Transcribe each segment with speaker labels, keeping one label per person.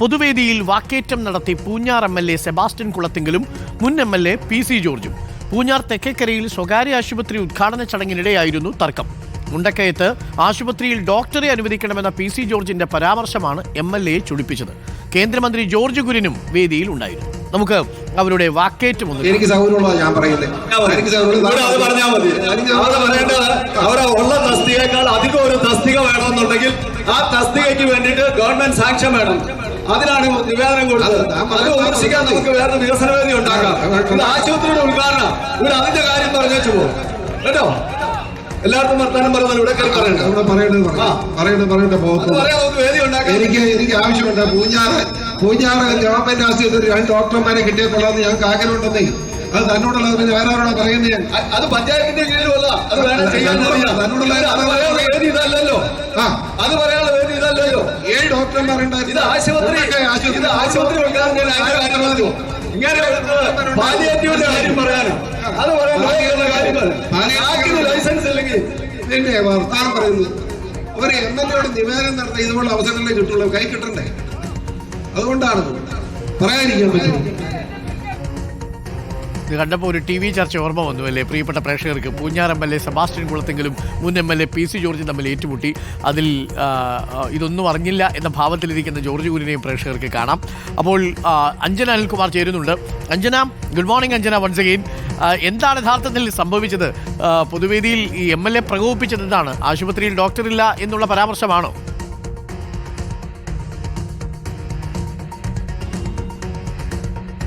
Speaker 1: പൊതുവേദിയിൽ വാക്കേറ്റം നടത്തി Poonjar M L A Sebastian കുളത്തിങ്കലും മുൻ M L A P C ജോർജും. പൂഞ്ഞാർ തെക്കേക്കരയിൽ സ്വകാര്യ ആശുപത്രി ഉദ്ഘാടന ചടങ്ങിനിടെയായിരുന്നു തർക്കം. മുണ്ടക്കയത്ത് ആശുപത്രിയിൽ ഡോക്ടറെ അനുവദിക്കണമെന്ന പി സി ജോർജിന്റെ പരാമർശമാണ് എം എൽ എയെ ചൊടിപ്പിച്ചത്. കേന്ദ്രമന്ത്രി ജോർജ് കുര്യനും വേദിയിൽ ഉണ്ടായിരുന്നു. നമുക്ക് അവരുടെ വാക്കേറ്റം ഒന്ന്
Speaker 2: എനിക്ക് ഞാൻ പറയുന്നത്
Speaker 3: തസ്തികയേക്കാൾ അധികം ഒരു തസ്തിക വേണമെന്നുണ്ടെങ്കിൽ ആ തസ്തികയ്ക്ക് വേണ്ടിയിട്ട് ഗവൺമെന്റ് സാങ്ഷൻ വേണം. അതിനാണ് നിവേദനം കൊടുത്തത്. അത് വിമർശിക്കാൻ നമുക്ക് വേറൊരു വികസന വേദി ഉണ്ടാക്കാം ആശുപത്രിയുടെ ഉദ്ഘാടനം. ഇവിടെ അതിന്റെ കാര്യം പറഞ്ഞു പോകും കേട്ടോ? എല്ലാവർക്കും വർത്താനം പറയുന്നത് ഇവിടെ പറയണ്ട.
Speaker 2: അവിടെ പറയേണ്ടത്
Speaker 3: ആ.
Speaker 2: പറയേണ്ടത് പറയേണ്ടത്
Speaker 3: അത്
Speaker 2: പോകുന്നു
Speaker 3: പറയാം നമുക്ക് വേദി ഉണ്ടാക്കാം
Speaker 2: എനിക്ക് എനിക്ക് ആവശ്യമുണ്ട്. പൂഞ്ഞാറ് പൂഞ്ഞാറ് ഗവൺമെന്റ് ആശുപത്രി രണ്ട് ഡോക്ടർമാരെ കിട്ടിയിട്ടുള്ളത് ഞങ്ങൾക്ക് ആഗ്രഹമുണ്ടെന്നേ. അത് തന്നോടുള്ള പിന്നെ വേറെ ആരോടാ പറയുന്നത് ഞാൻ?
Speaker 3: അത് പഞ്ചായത്തിന്റെ കീഴിലുള്ള അത് വേണം ചെയ്യാൻ
Speaker 2: തന്നോടുള്ള-
Speaker 3: അത് പറയാനുള്ള വേദി ഇതല്ലല്ലോ.
Speaker 2: ആ.
Speaker 3: അത് പറയാനുള്ള
Speaker 2: ഏഴ് ഡോക്ടർമാരുണ്ട്
Speaker 3: ഇത് ആശുപത്രി. ഇത് ആശുപത്രി ഉദ്ഘാടനം ചെയ്യാൻ അതിന്റെ കാര്യം പറഞ്ഞു. ഇങ്ങനെ പാലിയേറ്റീവിന്റെ കാര്യം പറയാനും. അത് പറയാൻ കാര്യങ്ങൾ. ലൈസൻസ് ഇല്ലെങ്കിൽ
Speaker 2: ഇതിന്റെ വർത്താനം പറയുന്നു. അവർ എം എൽ എയുടെ നിവേദനം നടത്തി ഇതുപോലുള്ള അവസരങ്ങളെ കിട്ടുള്ളൂ കൈ കിട്ടണ്ടേ? അതുകൊണ്ടാണ് പറയാനിരിക്കാൻ പറ്റും
Speaker 1: കണ്ടപ്പോൾ ഒരു ടി വി ചർച്ച ഓർമ്മ വന്നു അല്ലേ പ്രിയപ്പെട്ട പ്രേക്ഷകർക്ക് Poonjar M L A Sebastian കുളത്തെങ്കിലും മുൻ M L A P C George തമ്മിൽ ഏറ്റുമുട്ടി. അതിൽ ഇതൊന്നും അറിഞ്ഞില്ല എന്ന ഭാവത്തിലിരിക്കുന്ന ജോർജ് കുര്യനെയും പ്രേക്ഷകർക്ക് കാണാം. അപ്പോൾ അഞ്ജന അനിൽകുമാർ ചേരുന്നുണ്ട്. Anjana good morning Anjana once again എന്താണ് യഥാർത്ഥത്തിൽ സംഭവിച്ചത്? പൊതുവേദിയിൽ ഈ എം എൽ എ പ്രകോപിപ്പിച്ചത് എന്താണ്? ആശുപത്രിയിൽ ഡോക്ടറില്ല എന്നുള്ള പരാമർശമാണോ?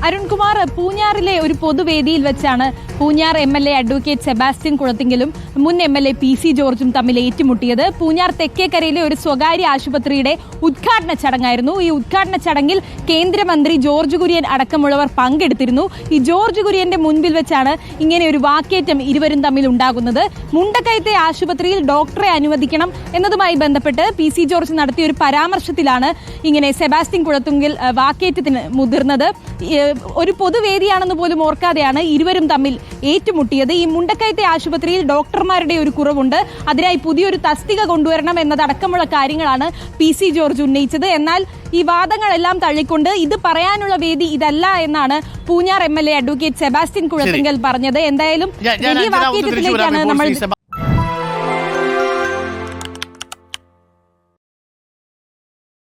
Speaker 4: അരുൺകുമാർ പൂഞ്ഞാറിലെ ഒരു പൊതുവേദിയിൽ വെച്ചാണ് Poonjar M L A advocate Sebastian കുളത്തിങ്കലും മുൻ M L A P C ജോർജും തമ്മിൽ ഏറ്റുമുട്ടിയത് പൂഞ്ഞാർ തെക്കേക്കരയിലെ ഒരു സ്വകാര്യ ആശുപത്രിയുടെ ഉദ്ഘാടന ചടങ്ങായിരുന്നു. ഈ ഉദ്ഘാടന ചടങ്ങിൽ കേന്ദ്രമന്ത്രി ജോർജ് കുര്യൻ അടക്കമുള്ളവർ പങ്കെടുത്തിരുന്നു. ഈ ജോർജ് കുര്യന്റെ മുൻപിൽ വെച്ചാണ് ഇങ്ങനെ ഒരു വാക്കേറ്റം ഇരുവരും തമ്മിൽ ഉണ്ടാകുന്നത്. മുണ്ടക്കയത്തെ ആശുപത്രിയിൽ ഡോക്ടറെ അനുവദിക്കണം എന്നതുമായി ബന്ധപ്പെട്ട് പി സി ജോർജ് നടത്തിയ ഒരു പരാമർശത്തിലാണ് ഇങ്ങനെ സെബാസ്റ്റ്യൻ കുളത്തുങ്കിൽ വാക്കേറ്റത്തിന് മുതിർന്നത്. ഒരു പൊതുവേദിയാണെന്ന് പോലും ഓർക്കാതെയാണ് ഇരുവരും തമ്മിൽ ഏറ്റുമുട്ടിയത്. ഈ മുണ്ടക്കയത്തെ ആശുപത്രിയിൽ ഡോക്ടർമാരുടെ ഒരു കുറവുണ്ട്. അതിനായി പുതിയൊരു തസ്തിക കൊണ്ടുവരണം എന്നതടക്കമുള്ള കാര്യങ്ങളാണ് പി സി ജോർജ് ഉന്നയിച്ചത്. എന്നാൽ ഈ വാദങ്ങളെല്ലാം തള്ളിക്കൊണ്ട് ഇത് പറയാനുള്ള വേദി ഇതല്ല എന്നാണ് Poonjar M L A advocate Sebastian Kuzhathinkal പറഞ്ഞത്. എന്തായാലും വലിയ വാക്കേറ്റത്തിലേക്കാണ് നമ്മൾ